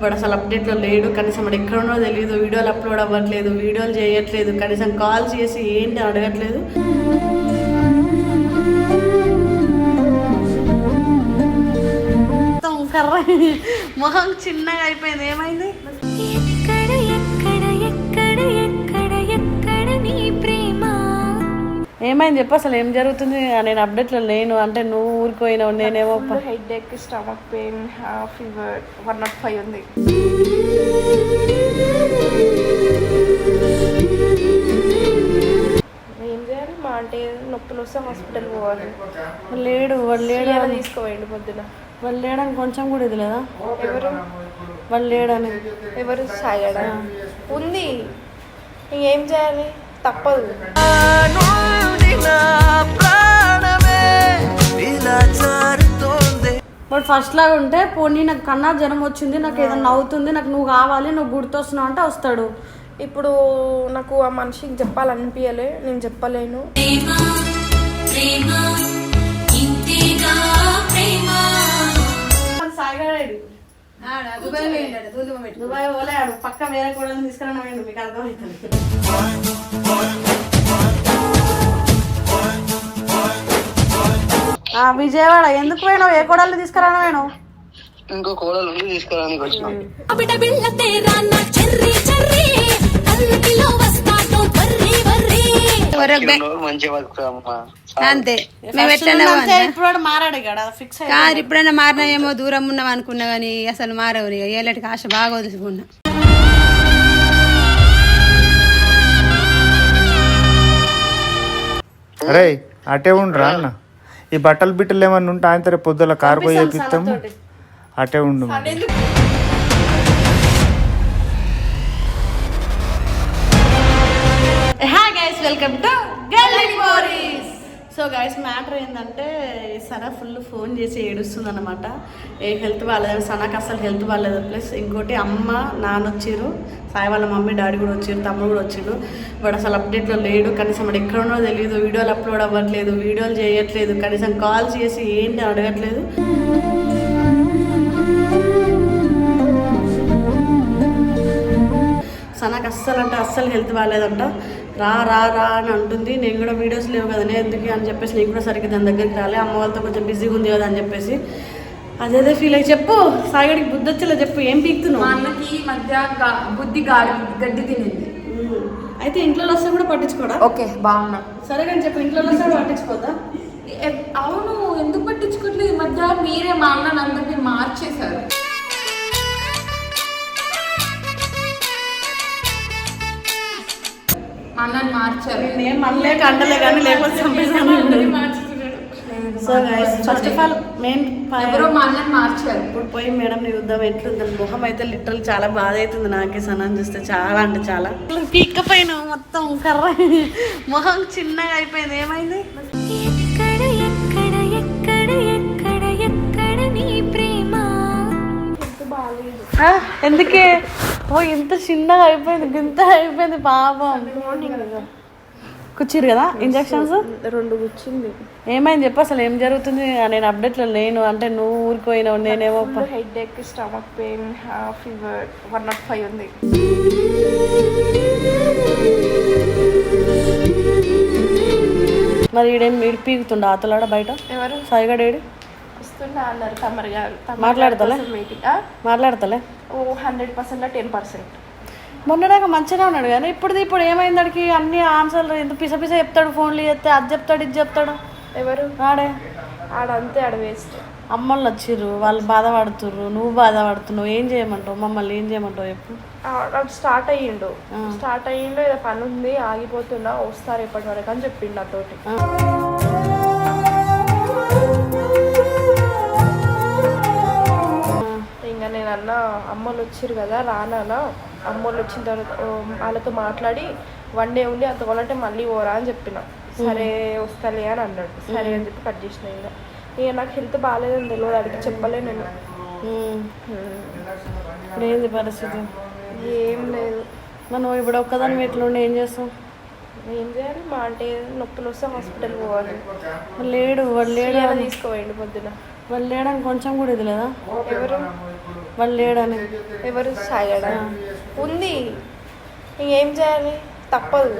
వాడు అసలు అప్డేట్లో లేడు కనీసం వాడు ఎక్కడున్నో తెలియదు వీడియోలు అప్లోడ్ అవ్వట్లేదు వీడియోలు చేయట్లేదు కనీసం కాల్ చేసి ఏంటి అడగట్లేదు. మొత్తం మొహం చిన్నగా అయిపోయింది. ఏమైంది? ఏమైంది చెప్పు అసలు ఏం జరుగుతుంది? నేను అప్డేట్లో లేను. అంటే నువ్వు ఊరిపోయినావు నేనేమో headache stomach pain fever one naught five ఉంది. ఏం చేయాలి? మా అంటే నొప్పులు వస్తే హాస్పిటల్ పోవాలి. లేడు వాడు లేడు తీసుకోవేయండి పొద్దున. వాళ్ళు లేడని కొంచెం కూడా ఇది లేదా ఎవరు? వాళ్ళు లేడని. ఎవరు? సాయడా ఉంది. ఏం చేయాలి? తప్పదు. బట్ ఫస్ట్ లాగా ఉంటే పోనీ నాకు కన్నా జ్వరం వచ్చింది నాకు ఏదైనా అవుతుంది నాకు నువ్వు కావాలి నువ్వు గుర్తొస్తున్నావు అంటే వస్తాడు. ఇప్పుడు నాకు ఆ మనిషికి చెప్పాలనిపించలే నేను చెప్పలేను. ప్రేమ ప్రేమ ఇంతేగా ప్రేమ. దుబాయ్ పోలే ఆడు. పక్క వేరే కూడా తీసుకురావడం మీకు అర్థమవుతుంది ఆ, విజయవాడ ఎందుకు పోయినావు? ఏ కోడల్ని తీసుకురావడం వేణు ఇంకో కోడలు ఉంది తీసుకురానికి వచ్చినాం. చెర్రీ చెర్రీ మంచిగా బతుకుతామమ్మా అంతే. మేము ఎట్లన్నా అంతే ఇప్పుడు వాడు మారాడు ఇక్కడ ఫిక్స్ అయ్యి కాదు ఇప్పుడైనా మారినా ఏమో దూరం ఉన్నాం అనుకున్నా కానీ అసలు మారవు ఏళ్ళటికి ఆశ బాగా వదులుకున్నా అరే అటే ఉండురా అన్న. ఈ బట్టలు బిట్టలు ఏమన్నా ఉంటే ఆయన రేపు పొద్దుల కారు పోయి చేపిస్తాము అటే ఉండు సో గైస్ మ్యాటర్ ఏంటంటే సనా ఫుల్ ఫోన్ చేసి ఏడుస్తుంది అనమాట ఏ హెల్త్ బాగాలేదు సనాకి అసలు హెల్త్ బాగాలేదు ప్లస్ ఇంకోటి అమ్మ నాన్న వచ్చిర్రు సాయి వాళ్ళ మమ్మీ డాడీ కూడా వచ్చారు తమ్ముడు కూడా వచ్చిండు. వాడు అసలు అప్డేట్లో లేడు. కనీసం వాడు ఎక్కడ ఉన్నో తెలియదు. వీడియోలు అప్లోడ్ అవ్వట్లేదు వీడియోలు చేయట్లేదు. కనీసం కాల్ చేసి ఏంటి అడగట్లేదు. సనాకి అస్సలు అంటే అస్సలు హెల్త్ బాగాలేదంట రా రా రా అని అంటుంది. నేను కూడా వీడియోస్ లేవు కదనే ఎందుకు అని చెప్పేసి నేను కూడా సరిగ్గా దాని దగ్గరికి రాలే. అమ్మ వాళ్ళతో కొంచెం బిజీగా ఉంది కదా అని చెప్పేసి. అదేదే ఫీల్ అయ్యి చెప్పు. సాయిగడికి బుద్ధి వచ్చేలా చెప్పు. ఏం మా పీక్తున్నావు అన్నకి మధ్య బుద్ధి గాడి గడ్డి తినింది. అయితే ఇంట్లో వస్తే కూడా పట్టించుకోడా ఓకే బాగున్నా. సరే కానీ చెప్పు ఇంట్లో వస్తే పట్టించుకోదా అవును ఎందుకు పట్టించుకోవట్లేదు ఈ మధ్య మీరే మా అన్నని అందరినీ మార్చేశారు. అన్నని మార్చారు. నేను మనలేక అంటలే కానీ లేకపోతే చంపేసాను so guys first of all main ఎవరో మా అన్నని మార్చారు. ఇప్పుడు పోయి మేడం నీ యుద్ధం ఎట్లుంది? మొహం అయితే లిటరల్ చాలా బాధ అవుతుంది నాకే సనం చూస్తే చాలా అంటే చాలా. పీక్క పైన మొత్తం కర్ర. మొహం చిన్నగా అయిపోయింది. ఏమైంది? ఎందుకే? ఓ ఇంత చిన్నగా అయిపోయింది గింత అయిపోయింది పాపం. కూర్చిరు కదా ఇంజక్షన్స్ రెండు కూర్చుంది. ఏమైంది చెప్పు అసలు ఏం జరుగుతుంది? నేను అప్డేట్లో లేను అంటే నువ్వు ఊరిపోయినావు నేనేమో headache stomach pain fever one naught five ఉంది. మరి ఈడేం ఈడు పీకుతుండ ఆతలాడ బయట? ఎవరు? సాయిగడేడి వస్తున్నా అన్నారు తమరు గారు. మాట్లాడతాలే? మాట్లాడతలే? ఓ హండ్రెడ్ పర్సెంట్ టెన్ పర్సెంట్. మొన్నదాకా మంచిగా ఉన్నాడు కానీ ఇప్పుడు ఇప్పుడు ఏమైంది అడికి అన్ని ఆన్సర్లు ఎందుకు పిస పిస చెప్తాడు ఫోన్లు చేస్తే అది చెప్తాడు ఇది చెప్తాడు. ఎవరు? ఆడే. ఆడంతే ఆడ వేస్ట్. అమ్మళ్ళు వచ్చిర్రు వాళ్ళు బాధపడుతుర్రు నువ్వు బాధపడుతున్నావు ఏం చేయమంటావు? మమ్మల్ని ఏం చేయమంటావు చెప్పు. స్టార్ట్ అయ్యిండు. స్టార్ట్ అయ్యిండు ఏదో పని ఉంది ఆగిపోతున్నా వస్తారు ఎప్పటి వరకు అని చెప్పిండు నాతోటి. నేను అన్న అమ్మలు వచ్చిర్రు కదా రానా అమ్మోళ్ళు వచ్చిన తర్వాత వాళ్ళతో మాట్లాడి వన్ డే ఉండి అంత కావాలంటే మళ్ళీ పోరా అని చెప్పిన. సరే వస్తాలే అని అన్నాడు. సరే అని చెప్పి కట్ చేసిన ఇంకా ఇక నాకు హెల్త్ బాగాలేదని తెలియదు అడిగి చెప్పలే నేను. ఏంది పరిస్థితి? ఏం లేదు. మనం ఇప్పుడు ఒక్కదాని ఎట్లుండి ఏం చేస్తాం ఏం చేయాలి? మా అంటే నొప్పులు వస్తే హాస్పిటల్ పోవాలి. లేడు వాడు లేడు తీసుకోవేయండి పొద్దున. వాళ్ళు లేడని కొంచెం కూడా ఇది లేదా ఎవరు? వాళ్ళు లేడని ఎవరు సాయడా ఉంది. ఇంకేం చేయాలి? తప్పదు.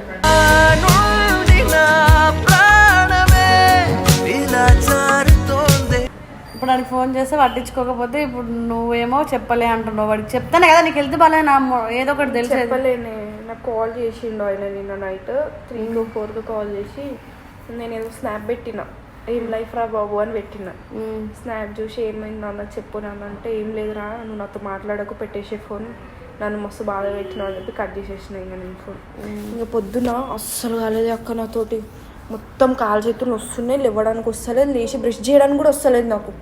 ఇప్పుడు వాడికి ఫోన్ చేస్తే పట్టించుకోకపోతే ఇప్పుడు నువ్వేమో చెప్పలే అంటున్నావు. వాడికి చెప్తానే కదా నీకు వెళ్తే బాగాలే నా ఏదో ఒకటి తెలిసి చెప్పలేనే నాకు కాల్ చేసిండు ఆయన నిన్న నైట్. త్రీకు ఫోర్కు కాల్ చేసి నేను ఏదో స్నాప్ పెట్టిన. ఏం లైఫ్ రా బాబు అని పెట్టిన. స్నాప్ చూసి ఏమైంది నాన్న చెప్పు నాన్న అంటే ఏం లేదురా నువ్వు నాతో మాట్లాడకు పెట్టేసే ఫోన్. నన్ను మస్తు బాధ పెట్టినావు అని చెప్పి కట్ చేసేసిన ఇంకా నేను ఫోన్. ఇంకా పొద్దున అస్సలు కాలేదు అక్క నాతోటి. మొత్తం కాలు చేతులు వస్తున్నాయి లేవడానికి వస్తలేదు లేచి బ్రష్ చేయడానికి కూడా వస్తలేదు నాకు.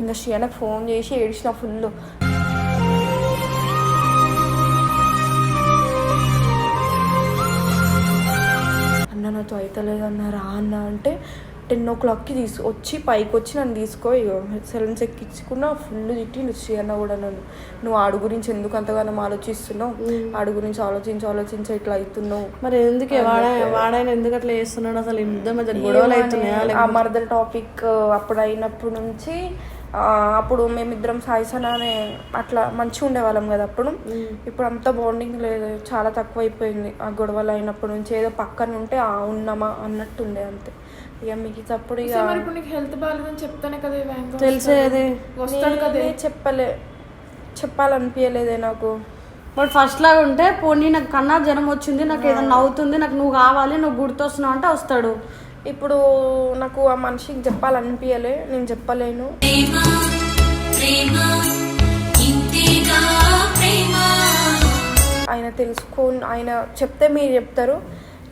ఇంకా షియానకు ఫోన్ చేసి ఏడిచిన ఫుల్. అన్న నాతో అవుతలేదు అన్న రా అన్న అంటే టెన్ ఓ క్లాక్కి తీసు వచ్చి పైకి వచ్చి నన్ను తీసుకో సెలెన్స్ ఎక్కించుకున్నా ఫుల్ తిట్టి శ్రీ అన్న కూడా నన్ను. నువ్వు ఆడు గురించి ఎందుకు అంతగానో ఆలోచిస్తున్నావు? ఆడు గురించి ఆలోచించి ఆలోచించి ఇట్లా అవుతున్నావు మరి ఎందుకే? వాడైనా ఎందుకు అట్లా చేస్తున్నాడు? అసలు ఇద్దరు మధ్య గొడవలు అవుతున్నాయా మరదల టాపిక్ అప్పుడు అయినప్పటి నుంచి అప్పుడు మేమిద్దరం సాయిసన అనే అట్లా మంచిగా ఉండేవాళ్ళం కదా అప్పుడు. ఇప్పుడు అంత బాండింగ్ లేదు చాలా తక్కువ అయిపోయింది ఆ గొడవలు అయినప్పటి నుంచి ఏదో పక్కన ఉంటే ఆ ఉన్నామా అన్నట్టు ఉండే అంతే. ఇక మీకు తప్పుడు ఇక హెల్త్ బాగాలేదని చెప్తానే కదా తెలిసేది వస్తాడు కదా. చెప్పలే చెప్పాలనిపించలేదే నాకు. బట్ ఫస్ట్ లాగా ఉంటే పోనీ నాకు కన్నా జ్వరం వచ్చింది నాకు ఏదైనా అవుతుంది నాకు నువ్వు కావాలి నువ్వు గుర్తొస్తున్నావు అంటే వస్తాడు. ఇప్పుడు నాకు ఆ మనిషికి చెప్పాలనిపించలే నేను చెప్పలేను. ఆయన తెలుసుకో ఆయన చెప్తే మీరు చెప్తారు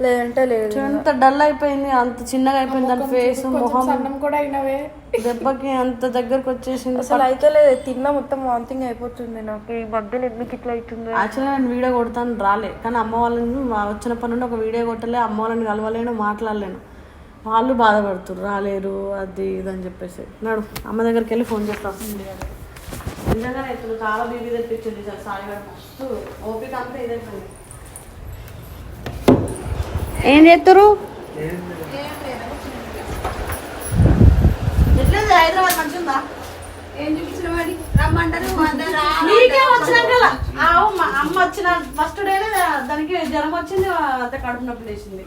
లేదంటే లేదు. ఎంత డల్ అయిపోయింది అంత చిన్నగా అయిపోయింది దాని ఫేస్ మొహం అన్నం కూడా అయినవే. దెబ్బకి అంత దగ్గరకు వచ్చేసింది. అసలు అయితే లేదు తిన్నా మొత్తం వాంతింగ్ అయిపోతుంది నాకు. ఈ మధ్యలో ఎందుకు ఇట్లా అవుతుంది? యాక్చువల్గా నేను వీడియో కొడతాను రాలే. కానీ అమ్మ వాళ్ళని వచ్చిన పని నుండి ఒక వీడియో కొట్టలే అమ్మ వాళ్ళని కలవలేను మాట్లాడలేను. వాళ్ళు బాధపడుతున్నారు రాలేరు అది ఇది అని చెప్పేసి. నాడు అమ్మ దగ్గరికి వెళ్ళి ఫోన్ చేస్తాను నిజంగానే ఇప్పుడు చాలా బీబీ తెప్పించింది సార్ సాయి గారు. మస్తు ఓపిక అంతా ఇదైపోయింది ఏం చేస్తారు ఎట్లేదు హైదరాబాద్ మంచిగా ఏం చూపించిన వాడి రమ్మంటారు నీకే వచ్చినాక ఆవు మా అమ్మ వచ్చిన ఫస్ట్ డేనే దానికి జ్వరం వచ్చింది అంత కడుపు నొప్పి లేచింది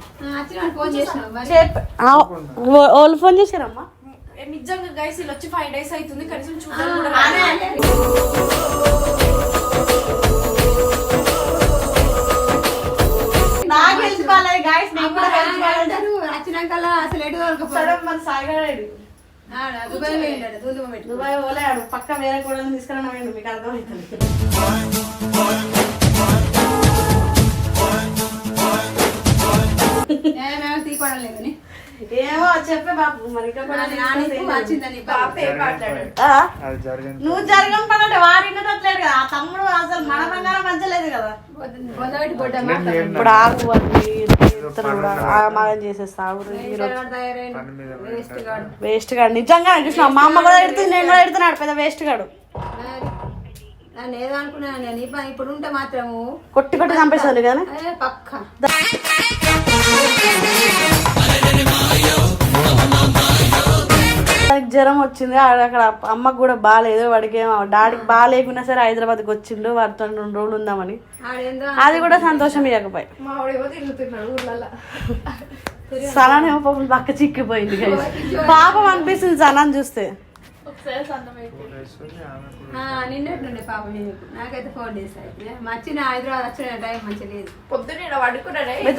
వాళ్ళు ఫోన్ చేశారమ్మా నిజంగా గైస్ ఇలా వచ్చి ఫైవ్ డేస్ అవుతుంది కనీసం చూడాలి నాకు హెల్త్ బాగాలేదు గాయస్ నేను కూడా హెల్త్ బాగాలేదు వచ్చినాకల్లా అసలు ఎటు దొరకపోయాడు మన సాయిగాడు దుబాయ్ పోలేడు పక్క వేరే కూడా తీసుకురావడం మీకు అర్థమవుతుంది లేదని ఏమో చెప్పే బాబు నువ్వు జరగం పడండి వాడు విన్నట్లేదు కదా ఆ తమ్ముడు అసలు మన బంగారం మంచలేదు కదా. ఇప్పుడు ఆగు వేస్ట్ గాడు. నిజంగా చూసిన మా అమ్మ కూడా ఎడుతుంది నేను కూడా ఎడుతున్నాడు పెద్ద వేస్ట్ గాడు. నన్ను ఏదో అనుకున్నాను నేను ఇప్పుడు ఉంటే మాత్రము కొట్టి కొట్టి చంపేసాను ఏ పక్క. జ్వరం వచ్చింది. అక్కడ అమ్మకు కూడా బాగాలేదు వాడికి ఏమో డాడీకి బాగాలేకున్నా సరే హైదరాబాద్కి వచ్చిండు. వాడితో రెండు రోజులు ఉందామని. అది కూడా సంతోషం ఇవ్వకపోయి మా వాడేమో తిరుగుతున్నాడు ఊర్లలో సనానేమో పాపం పక్క చిక్కిపోయింది. పాపం అనిపిస్తుంది సనాన్ని చూస్తే. ఆ, నిన్నటి నుండి పాపం నీకు నాకైతే వచ్చిన హైదరాబాద్ వచ్చిన టైం లేదు. పొద్దున్న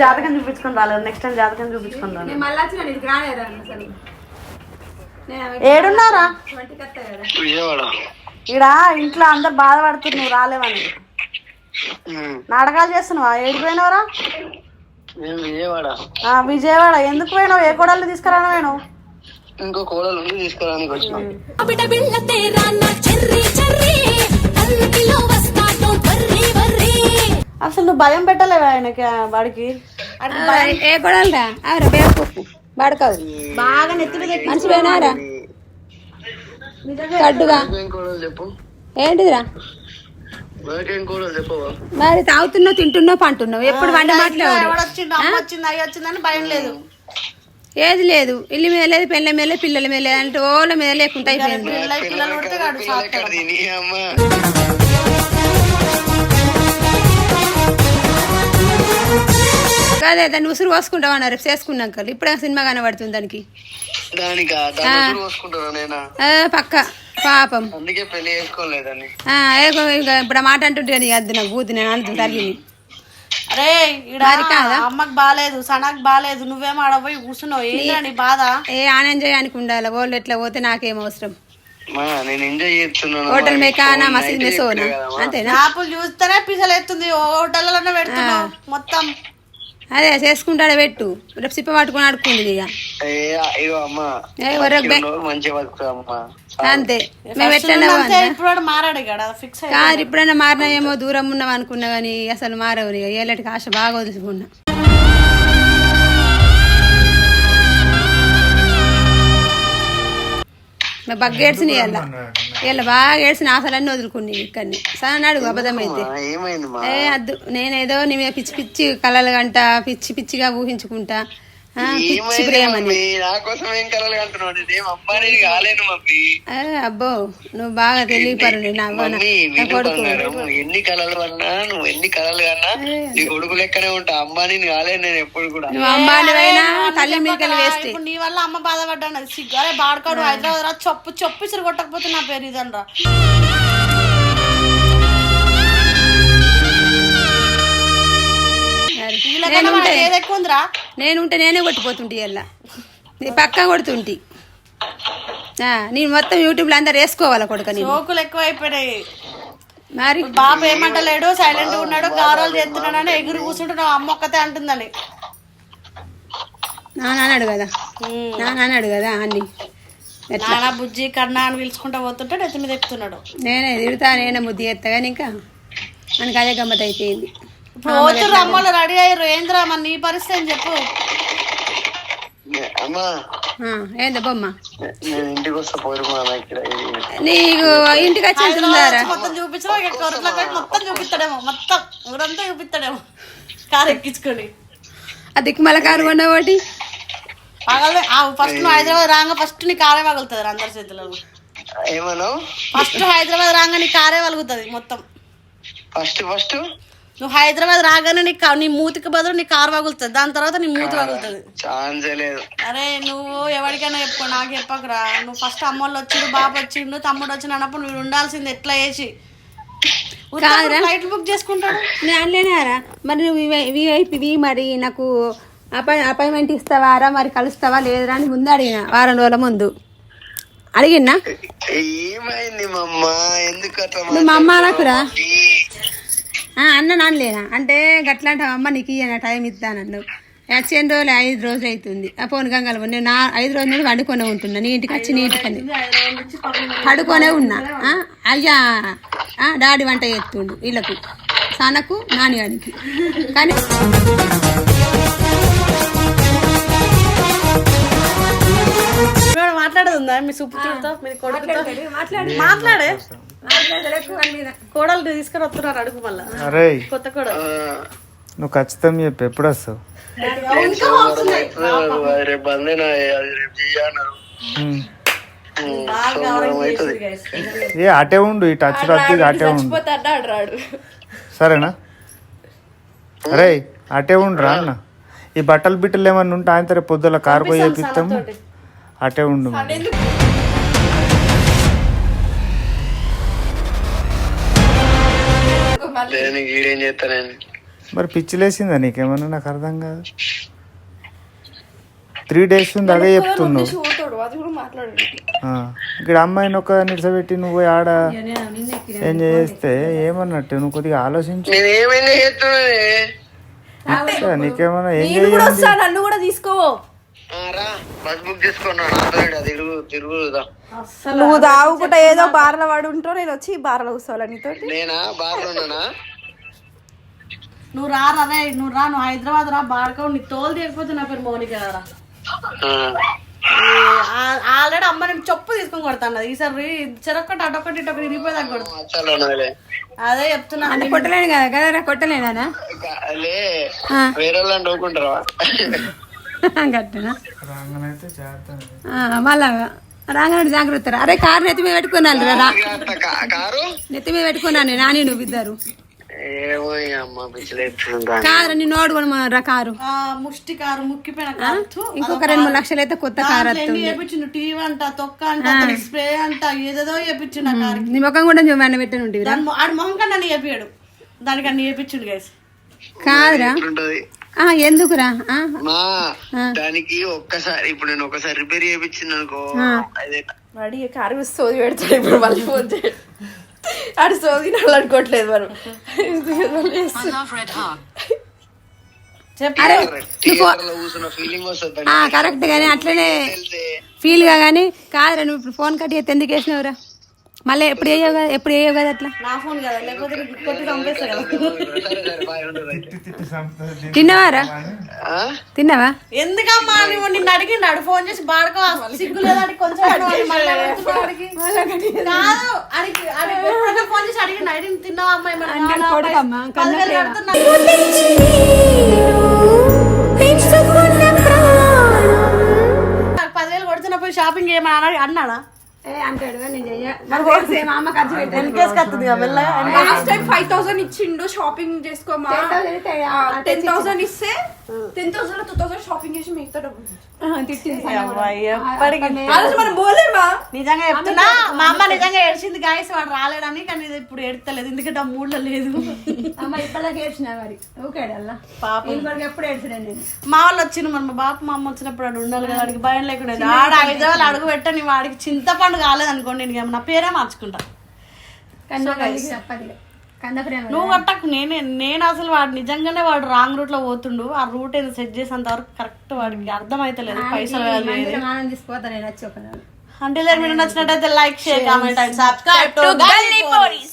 జాతకం చూపించుకొని రాలేదు. నెక్స్ట్ టైం జాతకం చూపించుకొని రాలేదు. మళ్ళీ వచ్చిన నీకు రాలేరు అసలు? ఏడున్నారా? ఈడ ఇంట్లో అందరు బాధపడుతున్నారు నువ్వు రాలేవని. నాటకాలు చేస్తున్నావా? ఏడికి పోయినవరా? నేను విజయవాడ. ఆ, విజయవాడ. ఎందుకు పోయినావు? ఏ కోడల్ని తీసుకురాను పోయినావు? ఇంకో కోడలు తీసుకురానికి అసలు నువ్వు భయం పెట్టలేవా ఆయనకి వాడికి? ఏ కొడాలరా? బడకావు బాగా నెత్తి మీద ఎక్కి- మంచి పోయినారా? కడ్డుగా. ఏం కోడలు చెప్పు? ఏంటిదిరా? మరి తాగుతున్నావు తింటున్నావు పంటున్నావు? ఎప్పుడు వంట మాట్లాడు ఎవడొచ్చిండు? అమ్మ వచ్చింది అయ్యి వచ్చిందని భయం లేదు. ఏది లేదు. ఇల్లు మీద లేదు పెళ్ళ మీద లేదు పిల్లల మీద లేదు అంటే ఓళ్ళ మీద లేకుండా అయిపోయింది. అదే దాన్ని ఉసురు పోసుకుంటాం అన్నారు రేపు చేసుకున్నాక ఇప్పుడే సినిమా కనబడుతుంది దానికి. పక్క. పాపం. అందుకే పెళ్ళి చేసుకోలేదని ఆ, ఏ ఇక ఇప్పుడు మాట అంటుంటే వద్దు నాకు బూతి నేను అంటుంది తల్లిని అరే ఈడ అమ్మకి బాగాలేదు సనాకి బాగాలేదు నువ్వేమో ఆడ పోయి కూర్చున్నావు ఏంటా నీ బాధ? ఏ ఆనందం చేయడానికి ఉండాలి వాళ్ళు ఎట్లా పోతే నాకేం అవసరం? మా నేను ఎంజాయ్ చేస్తున్నాను హోటల్. మేకానా మసీద్ కదమ్మా. అంతేనా? చేపలు చూస్తేనే పిసలు ఎత్తుంది హోటల్లోనే పెడుతున్నావు మొత్తం. అదే చేసుకుంటాడే పెట్టు. రేపు సిప్ప పట్టుకొని బతుకుతామ్మా అంతే. మేము First ఎట్లా నుండి అంతే, ఇప్పుడు వాడు మారాడు కదా ఫిక్స్ అయ్యి కాదు ఇప్పుడైనా మారినాయేమో దూరం ఉన్నాం అనుకున్నా కానీ అసలు మారవు ఇక. ఏళ్ళటికి ఆశ బాగా వదులుకున్నా బాగా ఏడ్చిన ఇవాళ ఇవాళ బాగా ఏడ్చిన ఆశలన్నీ వదులుకుని ఇక్కడిని. అడుగు అబద్ధమైతే. ఏ అద్దు నేనేదో నీ మీద పిచ్చి పిచ్చి కలలు గంట పిచ్చి పిచ్చిగా ఊహించుకుంటా. పిచ్చి ప్రేమని అబ్బో నువ్వు బాగా తెలియపరు నా కొడుకు. ఎన్ని కలలు అన్నా నువ్వు ఎన్ని కలలు కన్నా నీ కొడుకు లెక్కనే ఉంటా. అమ్మాని కాలేను నేను ఎప్పుడు కూడా. నువ్వు తల్లి నీ వల్ల అమ్మ బాధపడ్డాను. సిగ్గు అరే బాడుకాడు. హైదరాబాద్ రా చొప్పు చొప్పు ఇసురు కొట్టకపోతే నా పేరు ఇదనరా. ఉందిరా నేనుంటే నేనే కొట్టిపోతుంటే ఇలా నీ పక్క కొడుతుంటి. ఆ, నేను మొత్తం యూట్యూబ్లో అందరు వేసుకోవాలా కొడుక నేను జోకులు ఎక్కువ అయిపోయినాయి మరి బాబు ఏమంటలేడు సైలెంట్గా ఉన్నాడు గౌరవాలు చేస్తున్నాడు అని ఎగురు కూర్చుంటున్నావు అమ్మ ఒక్కతే అంటుందని. నాన్నాడు కదా? నాన్నాడు కదా అన్ని? నాన్న బుజ్జి కన్నా అని పిలుచుకుంటా పోతుంటే నెత్తి మీద ఎక్కుతున్నాడు. నేనే తిడతా నేనే ముద్దు కానీ ఇంకా మనకి అదే గమ్మత్ అయిపోయింది ఇప్పుడు పోతుర్రు అమ్మలు రెడీ అయ్యారు. ఏంద్రా మరి నీ పరిస్థితి అని చెప్పు. ఏంది బొమ్మ. నీకు ఇంటికి వచ్చి ఉంటుందారా మొత్తం చూపించడం మొత్తం చూపిస్తాడేమో. మొత్తం ఊరంతా చూపిస్తాడేమో. కారు ఎక్కించుకొని. ఆ దిక్కుమల కారు కొన్న ఒకటి? పగలే ఫస్ట్ నువ్వు హైదరాబాద్ రాగా ఫస్ట్ నీ కారే పగులుతుంది అందరి ఏమన్నావు? ఫస్ట్ హైదరాబాద్ రాగా నీ కారే పలుగుతుంది మొత్తం. First first? నువ్వు హైదరాబాద్ రాగానే నీ కా- నీ మూతికి బదులు నీ కారు పగులుతుంది దాని తర్వాత నీ మూతి ఛాన్సే లేదు. అరే నువ్వు ఎవరికైనా చెప్పుకో నాకు చెప్పకురా. నువ్వు ఫస్ట్ అమ్మోళ్ళు వచ్చిండు బాబు వచ్చిండు తమ్ముడు వచ్చిండు అన్నప్పుడు నువ్వు ఉండాల్సింది ఎట్లా వేసి ఫ్లైట్ బుక్ చేసుకుంటాడు నేను అనలేనారా మరి నువ్వు విఐపి మరి. నాకు అపాయి అపాయింట్మెంట్ ఇస్తావారా? మరి కలుస్తావా? లేదురా అని ముందు అడిగిన వారం రోజుల ముందు. అడిగినా ఏమైంది మమ్మ? ఎందుకు అట్లా నువ్వు మా అమ్మ అనకురా? ఆ, అన్న నాన్నలేనా అంటే గట్లాంటి అమ్మ నీకు ఇయ్యన? టైం ఇస్తానన్ను వచ్చిన రోజులు ఐదు రోజులు అవుతుంది. ఆ పోను గంగలు నేను నా ఐదు రోజుల నుండి వండుకొనే ఉంటున్నా. నీ ఇంటికి వచ్చి నీ ఇంటికి పడుకొనే ఉన్నా. అయ్యా ఆ, డాడీ వంట చేస్తుండు వీళ్ళకు సనకు నానిగానికి కానీ మాట్లాడదుందా మీ సుపుత్రుడితో మీ కొడుకుతో? మాట్లాడే. కోడలు తీసుకొని వస్తున్నారు అడుగు మళ్ళా. అరే. కొత్త కోడలు. నువ్వు ఖచ్చితంగా చెప్పు ఎప్పుడు వస్తావు? రేపు రేపు చెయ్యన్నారు. ఏ అటే ఉండు అచ్చు రద్దు అటే ఉండు. రాడు. సరేనా? అరే అటే ఉండురా అన్న. ఈ బట్టలు బిట్టలు ఏమన్నా ఉంటే ఆయన రేపు పొద్దుల కారు పోయి చేపిస్తాము. అటే ఉండు మరి. పిచ్చిలేసిందా నీకేమన్నా? నాకు అర్థం కాదు. త్రీ డేస్ ఉంది అదే చెప్తున్నావు. పోతాడు అది కూడా మాట్లాడు ఆ, ఇక్కడ అమ్మాయిని ఒక నిలిచబెట్టి నువ్వు పోయి ఆడ ఏం చేస్తే ఏమన్నట్టు? నువ్వు కొద్దిగా ఆలోచించు. నీకేమన్నా ఏం చేయాలి నన్ను కూడా తీసుకో. నువ్వు తాగుకుంటా ఏదో బార్ల పడి ఉంటావు నేను వచ్చి బార్లో కూర్చోవాలి నీతో నేనా? బాగా ఉన్నానా? నువ్వు రా రే నువ్వు రా నువ్వు హైదరాబాద్ రా బాడుకో నీ తోలు తీయకపోతే నా పేరు మౌనిక రా ఆ, ఆల్రెడీ అమ్మ నేను చెప్పు తీసుకొని కొడతాను ఈసారి చెరొక్కటి అటొక్కటి ఇటొక్కటి ఇరిగిపోయేదాకా కొడతా. చాలా ఉన్నదిలే అదే చెప్తున్నా. కొట్టలేను కదా కదా కొట్టలేనా లే వేరే వాళ్ళని రాగానైతే ఆ, మళ్ళా రాగానే జాగ్రత్త అరే కారు నెత్తి మీద పెట్టుకున్నాను రా కారు నెత్తి మీద పెట్టుకున్నాను నాని నువ్వు ఇద్దరు. కారు నీ నోడు కొనమనరా కారు. ఆ ముష్టి కారు ముక్కిపోయిన కారు. ఇంకొక రెండు మూడు లక్షలు అయితే కొత్త కారు చేపించిండు? టీవీ అంట తొక్క అంట స్ప్రే అంట ఏదేదో చేపించిండు కారు నీ ముఖం కూడా పెట్టని ఉంటుంది దాని మొ- ఆడి మొహం కన్నా అన్ని చేపియాడు దానికి అన్ని చేపించిండు గైస్ కాదురా. ఎందుకురా? దానికి ఒక్కసారి ఇప్పుడు నేను ఒకసారి రిపేర్ చేయించింది అనుకో అదే. వాడి కారు సోది పెడతాడు ఇప్పుడు మళ్ళీ ఫోన్ చేయడు ఆడు సోది అనుకోవట్లేదు మనం. కరెక్ట్ గానీ అట్లనే ఫీల్గా కానీ కాదురా నువ్వు ఇప్పుడు ఫోన్ కట్ చేస్తే ఎందుకు వేసినావురా మళ్ళీ ఎప్పుడు వేయవు కదా ఎప్పుడు వేయవు కదా అట్లా? నా ఫోన్ కదా లేకపోతే కొట్టి చంపేస్తా కదా. తిన్నావారా? తిన్నావా? ఎందుకమ్మా నువ్వు నిన్ను అడిగిండు? ఆడు ఫోన్ చేసి బాడుకో సిగ్గు లేదని కొంచెం. కాదు అడిగి ఫోన్ చేసి అడిగిండు. అడిగి తిన్నావా అమ్మాయి పదివేలు ప్రేమ. కడుతున్నా. నాకు పదివేలు కొడుతున్నా పోయి షాపింగ్ చేయమని అన్నాడు- అంటాడు నేను అమ్మ ఖర్చు లాస్ట్ టైం ఫైవ్ థౌసండ్ ఇచ్చిండు షాపింగ్ చేసుకోమా? టెన్ థౌసండ్ ఇస్తే ten thousand two thousand shopping చేసి మిగతా మనం నిజంగా చెప్తున్నా మా అమ్మ నిజంగా ఏడ్చింది గాయస్ వాడు రాలేడని కానీ ఇది ఇప్పుడు ఏడతలేదు ఎందుకంటే ఆ మూడ్లో లేదు. అమ్మ ఇప్పటిదాకా ఏడ్చిన మరి. పాపం. ఇంకొకరికి ఎప్పుడు ఏడ్చడం నేను. మా వాళ్ళు వచ్చిన మరి మా బాప మా అమ్మ వచ్చినప్పుడు ఆడు ఉండాలి కదా వాడికి భయం లేకుండా ఆడ ఐదు అడుగు పెట్టని వాడికి చింతపండు కాలేదు అనుకోండి నేను నా పేరే మార్చుకుంటా. నువ్వు కట్టకు నేనే నేను అసలు వాడు నిజంగానే వాడు రాంగ్ రూట్లో పోతుండు ఆ రూట్ ఏదో సెట్ చేసేంత వరకు కరెక్ట్ వాడికి అర్థమైతలేదు పైసలు అంటే మీరు నచ్చినట్టయితే like share comment and subscribe to Galli Poris